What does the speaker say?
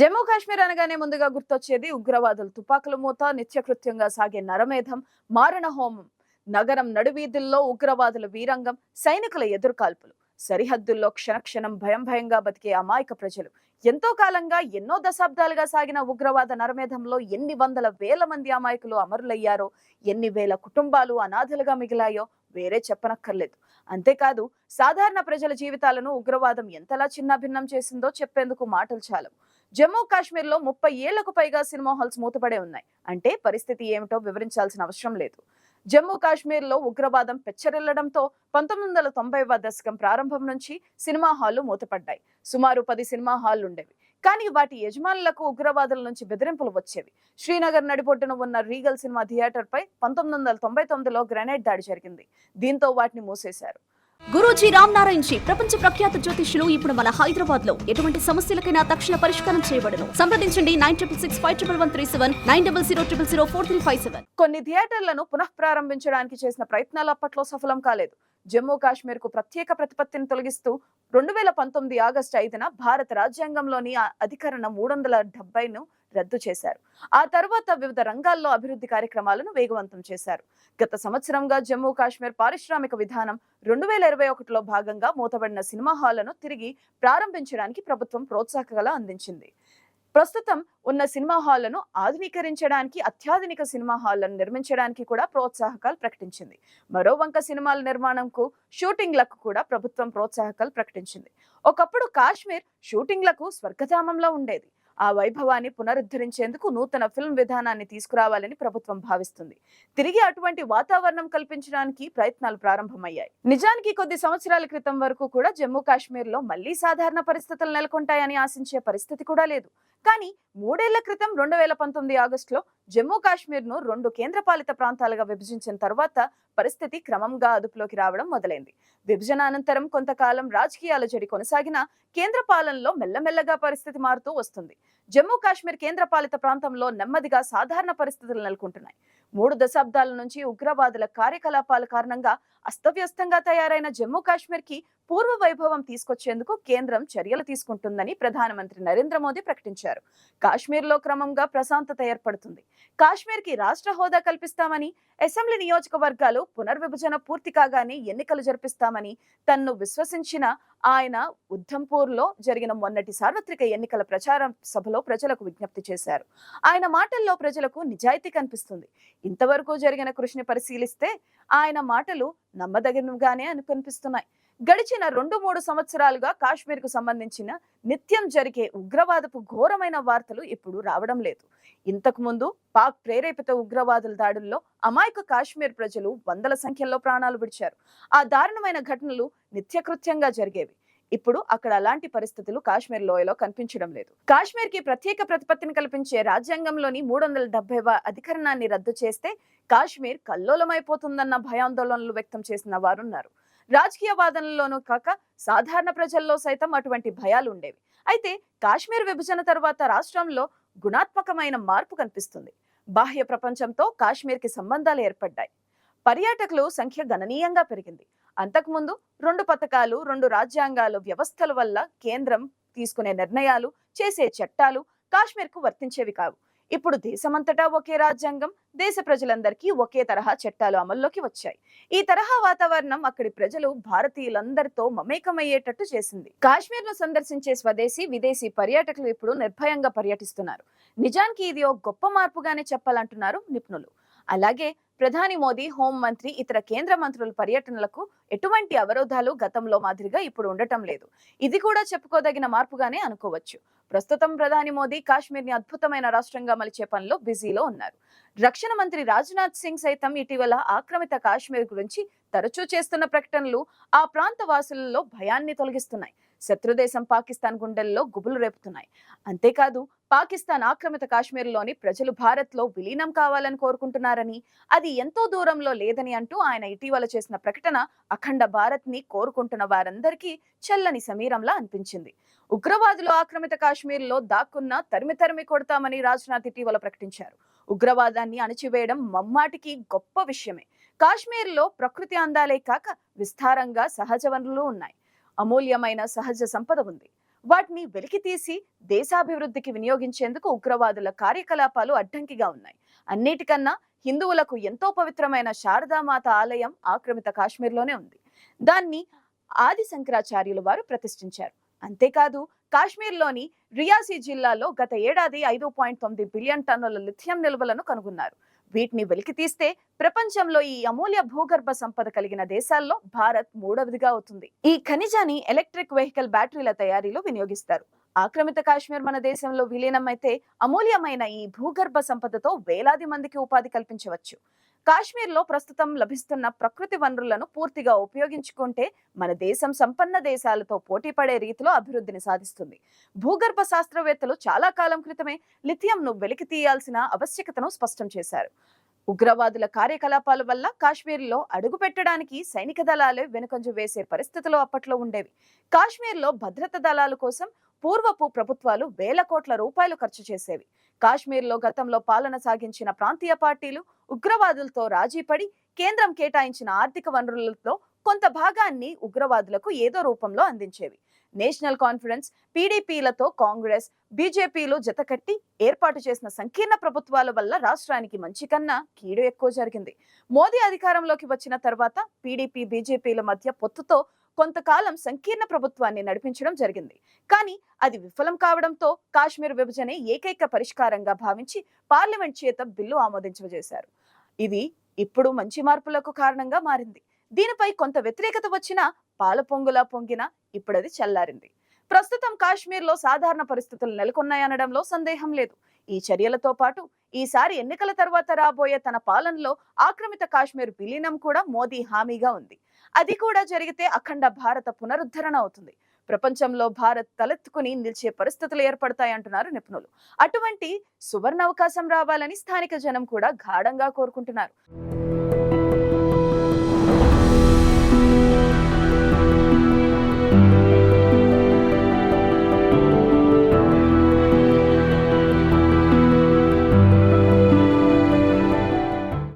జమ్మూ కాశ్మీర్ అనగానే ముందుగా గుర్తొచ్చేది ఉగ్రవాదులు తుపాకుల మూత నిత్యకృత్యంగా సాగే నరమేధం మారణ హోమం. నగరం నడువీధుల్లో ఉగ్రవాదుల వీరంగం సైనికుల ఎదురుకాల్పులు. సరిహద్దుల్లో క్షణక్షణం భయం భయంగా బతికే అమాయక ప్రజలు. ఎంతో కాలంగా ఎన్నో దశాబ్దాలుగా సాగిన ఉగ్రవాద నరమేధంలో ఎన్ని వందల వేల మంది అమాయకులు అమరులయ్యారో ఎన్ని వేల కుటుంబాలు అనాథలుగా మిగిలాయో వేరే చెప్పనక్కర్లేదు. అంతేకాదు సాధారణ ప్రజల జీవితాలను ఉగ్రవాదం ఎంతలా చిన్నభిన్నం చేసిందో చెప్పేందుకు మాటలు చాలవు. జమ్మూ కాశ్మీర్లో ముప్పై ఏళ్ళకు పైగా సినిమా హాల్స్ మూతపడే ఉన్నాయి. అంటే పరిస్థితి ఏమిటో వివరించాల్సిన అవసరం లేదు. జమ్మూ కాశ్మీర్లో ఉగ్రవాదం పెచ్చరిల్లడంతో పంతొమ్మిది వందల తొంభైవ దశకం ప్రారంభం నుంచి సినిమా హాళ్ళు మూతపడ్డాయి. సుమారు పది సినిమా హాళ్ళు ఉండేవి. కానీ వాటి యజమానులకు ఉగ్రవాదుల నుంచి బెదిరింపులు వచ్చేవి. శ్రీనగర్ నడిబొడ్డున ఉన్న రీగల్ సినిమా థియేటర్ పై పంతొమ్మిది వందల తొంభై తొమ్మిదిలో గ్రెనేడ్ దాడి జరిగింది. దీంతో వాటిని మూసేశారు. గురూజీ రామ్ నారాయణ్ జీ ప్రపంచ ప్రఖ్యాత జ్యోతిష్యులు ఇప్పుడు మన హైదరాబాద్లో ఎటువంటి సమస్యలకైనా తక్షణ పరిష్కారం చేయబడను. సంప్రదించండి nine triple six five triple one three seven nine double zero triple zero four three five seven. కొన్ని థియేటర్లను పునః ప్రారంభించడానికి చేసిన ప్రయత్నాలు అప్పట్లో సఫలం కాలేదు. జమ్మూ కాశ్మీర్కు ప్రత్యేక ప్రతిపత్తిని తొలగిస్తూ రెండు వేల పంతొమ్మిది ఆగస్టు ఐదున భారత రాజ్యాంగంలోని అధికరణ మూడు వందల డెబ్బైను రద్దు చేశారు. ఆ తర్వాత వివిధ రంగాల్లో అభివృద్ధి కార్యక్రమాలను వేగవంతం చేశారు. గత సంవత్సరంగా జమ్మూ కాశ్మీర్ పారిశ్రామిక విధానం రెండు వేల ఇరవై ఒకటిలో భాగంగా మూతబడిన సినిమా హాళ్ళను తిరిగి ప్రారంభించడానికి ప్రభుత్వం ప్రోత్సాహకల అందించింది. ప్రస్తుతం ఉన్న సినిమా హాళ్ళను ఆధునీకరించడానికి అత్యాధునిక సినిమా హాళ్ళను నిర్మించడానికి కూడా ప్రోత్సాహకాలు ప్రకటించింది. మరో వంక సినిమాల నిర్మాణంకు షూటింగ్లకు కూడా ప్రభుత్వం ప్రోత్సాహకాలు ప్రకటించింది. ఒకప్పుడు కాశ్మీర్ షూటింగ్లకు స్వర్గధామంలో ఉండేది. ఆ వైభవాన్ని పునరుద్ధరించేందుకు నూతన ఫిల్మ్ విధానాన్ని తీసుకురావాలని ప్రభుత్వం భావిస్తుంది. తిరిగి అటువంటి వాతావరణం కల్పించడానికి ప్రయత్నాలు ప్రారంభమయ్యాయి. నిజానికి కొద్ది సంవత్సరాల క్రితం వరకు కూడా జమ్మూ కాశ్మీర్లో మళ్ళీ సాధారణ పరిస్థితులు నెలకొంటాయని ఆశించే పరిస్థితి కూడా లేదు. కానీ మూడేళ్ళ క్రితం రెండు వేల పంతొమ్మిది ఆగస్టులో జమ్మూ కాశ్మీర్ను రెండు కేంద్రపాలిత ప్రాంతాలుగా విభజించిన తర్వాత పరిస్థితి క్రమంగా అదుపులోకి రావడం మొదలైంది. విభజన అనంతరం కొంతకాలం రాజకీయాల జడి కొనసాగిన కేంద్ర పాలనలో మెల్లమెల్లగా పరిస్థితి మారుతూ వస్తుంది. జమ్మూ కాశ్మీర్ కేంద్రపాలిత ప్రాంతంలో నెమ్మదిగా సాధారణ పరిస్థితులు నెలకొంటున్నాయి. మూడు దశాబ్దాల నుంచి ఉగ్రవాదుల కార్యకలాపాల కారణంగా అస్తవ్యస్తంగా తయారైన జమ్మూ కాశ్మీర్కి పూర్వ వైభవం తీసుకొచ్చేందుకు కేంద్రం చర్యలు తీసుకుంటుందని ప్రధానమంత్రి నరేంద్ర మోదీ ప్రకటించారు. కాశ్మీర్లో క్రమంగా ప్రశాంతత ఏర్పడుతుంది. కాశ్మీర్కి రాష్ట్ర హోదా కల్పిస్తామని అసెంబ్లీ నియోజకవర్గాలు పునర్విభజన పూర్తి కాగానే ఎన్నికలు జరిపిస్తామని తన్ను విశ్వసించిన ఆయన ఉద్ధంపూర్లో జరిగిన మొన్నటి సార్వత్రిక ఎన్నికల ప్రచార సభలో ప్రజలకు విజ్ఞప్తి చేశారు. ఆయన మాటల్లో ప్రజలకు నిజాయితీ కనిపిస్తుంది. ఇంతవరకు జరిగిన కృషిని పరిశీలిస్తే ఆయన మాటలు నమ్మదగినవిగానే అని కనిపిస్తున్నాయి. గడిచిన రెండు మూడు సంవత్సరాలుగా కాశ్మీర్కు సంబంధించిన నిత్యం జరిగే ఉగ్రవాదపు ఘోరమైన వార్తలు ఇప్పుడు రావడం లేదు. ఇంతకు ముందు పాక్ ప్రేరేపిత ఉగ్రవాదుల దాడుల్లో అమాయక కాశ్మీర్ ప్రజలు వందల సంఖ్యలో ప్రాణాలు విడిచారు. ఆ దారుణమైన ఘటనలు నిత్యకృత్యంగా జరిగేవి. ఇప్పుడు అక్కడ అలాంటి పరిస్థితులు కాశ్మీర్ లోయలో కనిపించడం లేదు. కాశ్మీర్కి ప్రత్యేక ప్రతిపత్తిని కల్పించే రాజ్యాంగంలోని మూడు వందల డెబ్బై అధికరణాన్ని రద్దు చేస్తే కాశ్మీర్ కల్లోలమైపోతుందన్న భయాందోళనలు వ్యక్తం చేసిన వారున్నారు. రాజకీయ వాదనల్లోనూ కాక సాధారణ ప్రజల్లో సైతం అటువంటి భయాలు ఉండేవి అయితే కాశ్మీర్ విభజన తర్వాత రాష్ట్రంలో గుణాత్మకమైన మార్పు కనిపిస్తుంది. బాహ్య ప్రపంచంతో కాశ్మీర్కి సంబంధాలు ఏర్పడ్డాయి. పర్యాటకులు సంఖ్య గణనీయంగా పెరిగింది. అంతకుముందు రెండు పథకాలు రెండు రాజ్యాంగాలు వ్యవస్థల వల్ల కేంద్రం తీసుకునే నిర్ణయాలు చేసే చట్టాలు కాశ్మీర్కు వర్తించేవి కావు. ఇప్పుడు దేశమంతటా ఒకే రాజ్యాంగం దేశ ప్రజలందరికీ ఒకే తరహా చట్టాలు అమల్లోకి వచ్చాయి. ఈ తరహా వాతావరణం అక్కడి ప్రజలు భారతీయులందరితో మమేకమయ్యేటట్టు చేసింది. కాశ్మీర్ను సందర్శించే స్వదేశీ విదేశీ పర్యాటకులు ఇప్పుడు నిర్భయంగా పర్యటిస్తున్నారు. నిజానికి ఇది ఒక గొప్ప మార్పుగానే చెప్పాలంటున్నారు నిపుణులు. అలాగే ప్రధాని మోదీ హోం మంత్రి ఇతర కేంద్ర మంత్రుల పర్యటనలకు ఎటువంటి అవరోధాలు గతంలో మాదిరిగా ఇప్పుడు ఉండటం లేదు. ఇది కూడా చెప్పుకోదగిన మార్పుగానే అనుకోవచ్చు. ప్రస్తుతం ప్రధాని మోదీ కాశ్మీర్ని అద్భుతమైన రాష్ట్రంగా మలిచే పనిలో బిజీలో ఉన్నారు. రక్షణ మంత్రి రాజ్నాథ్ సింగ్ సైతం ఇటీవల ఆక్రమిత కాశ్మీర్ గురించి తరచూ చేస్తున్న ప్రకటనలు ఆ ప్రాంత వాసులలో భయాన్ని తొలగిస్తున్నాయి. శత్రుదేశం పాకిస్తాన్ గుండెల్లో గుబులు రేపుతున్నాయి. అంతేకాదు పాకిస్తాన్ ఆక్రమిత కాశ్మీర్లోని ప్రజలు భారత్లో విలీనం కావాలని కోరుకుంటున్నారని అది ఎంతో దూరంలో లేదని అంటూ ఆయన ఇటీవల చేసిన ప్రకటన అఖండ భారత్ని కోరుకుంటున్న వారందరికీ చల్లని సమీరంలా అనిపించింది. ఉగ్రవాదులు ఆక్రమిత కాశ్మీర్లో దాక్కున్న తరిమి తరిమి కొడతామని రాజ్నాథ్ ఇటీవల ప్రకటించారు. ఉగ్రవాదాన్ని అణచివేయడం మమ్మాటికి గొప్ప విషయమే. కాశ్మీర్లో ప్రకృతి అందాలే కాక విస్తారంగా సహజ వనరులు ఉన్నాయి. అమూల్యమైన సహజ సంపద ఉంది. వాటిని వెలికితీసి దేశాభివృద్ధికి వినియోగించేందుకు ఉగ్రవాదుల కార్యకలాపాలు అడ్డంకిగా ఉన్నాయి. అన్నిటికన్నా హిందువులకు ఎంతో పవిత్రమైన శారదామాత ఆలయం ఆక్రమిత కాశ్మీర్లోనే ఉంది. దాన్ని ఆది శంకరాచార్యులు వారు ప్రతిష్ఠించారు. అంతేకాదు కాశ్మీర్లోని రియాసీ జిల్లాలో గత ఏడాది ఐదు పాయింట్ తొమ్మిది బిలియన్ టన్నుల లిథియం నిల్వలను కనుగొన్నారు. వీటిని వెలికితీస్తే ప్రపంచంలో ఈ అమూల్య భూగర్భ సంపద కలిగిన దేశాల్లో భారత్ మూడవదిగా అవుతుంది. ఈ ఖనిజాన్ని ఎలక్ట్రిక్ వెహికల్ బ్యాటరీల తయారీలో వినియోగిస్తారు. ఆక్రమిత కాశ్మీర్ మన దేశంలో విలీనమైతే అమూల్యమైన ఈ భూగర్భ సంపదతో వేలాది మందికి ఉపాధి కల్పించవచ్చు. కాశ్మీర్లో ప్రస్తుతం లభిస్తున్న ప్రకృతి వనరులను పూర్తిగా ఉపయోగించుకుంటే మన దేశం సంపన్న దేశాలతో పోటీ పడే రీతిలో అభివృద్ధిని సాధిస్తుంది. భూగర్భ శాస్త్రవేత్తలు చాలా కాలం క్రితమే లిథియంను వెలికి తీయాల్సిన ఆవశ్యకతను స్పష్టం చేశారు. ఉగ్రవాదుల కార్యకలాపాల వల్ల కాశ్మీర్లో అడుగు పెట్టడానికి సైనిక దళాలే వెనుకంజు వేసే పరిస్థితులు అప్పట్లో ఉండేవి. కాశ్మీర్లో భద్రత దళాల కోసం పూర్వపు ప్రభుత్వాలు వేల కోట్ల రూపాయలు ఖర్చు చేసేవి. కాశ్మీర్లో గతంలో పాలన సాగించిన ప్రాంతీయ పార్టీలు ఉగ్రవాదులతో రాజీపడి కేంద్రం కేటాయించిన ఆర్థిక వనరులతో కొంత భాగాన్ని ఉగ్రవాదులకు ఏదో రూపంలో అందించేవి. నేషనల్ కాన్ఫరెన్స్ పీడీపీలతో కాంగ్రెస్ బీజేపీలు జతకట్టి ఏర్పాటు చేసిన సంకీర్ణ ప్రభుత్వాల వల్ల రాష్ట్రానికి మంచి కన్నా కీడు ఎక్కువ జరిగింది. మోదీ అధికారంలోకి వచ్చిన తర్వాత పీడీపీ బీజేపీల మధ్య పొత్తుతో కొంతకాలం సంకీర్ణ ప్రభుత్వాన్ని నడిపించడం జరిగింది. కానీ అది విఫలం కావడంతో కాశ్మీర్ విభజనే ఏకైక పరిష్కారంగా భావించి పార్లమెంట్ చేత బిల్లు ఆమోదించజేశారు. ఇది ఇప్పుడు మంచి మార్పులకు కారణంగా మారింది. దీనిపై కొంత వ్యతిరేకత వచ్చినా పాల పొంగులా పొంగినా ఇప్పుడది చల్లారింది. ప్రస్తుతం కాశ్మీర్లో సాధారణ పరిస్థితులు నెలకొన్నాయనడంలో సందేహం లేదు. ఈ చర్యలతో పాటు ఈసారి ఎన్నికల తర్వాత రాబోయే తన పాలనలో ఆక్రమిత కాశ్మీర్ విలీనం కూడా మోదీ హామీగా ఉంది. అది కూడా జరిగితే అఖండ భారత పునరుద్ధరణ అవుతుంది. ప్రపంచంలో భారత్ తలెత్తుకుని నిలిచే పరిస్థితులు ఏర్పడతాయంటున్నారు నిపుణులు. అటువంటి సువర్ణ అవకాశం రావాలని స్థానిక జనం కూడా గాఢంగా కోరుకుంటున్నారు.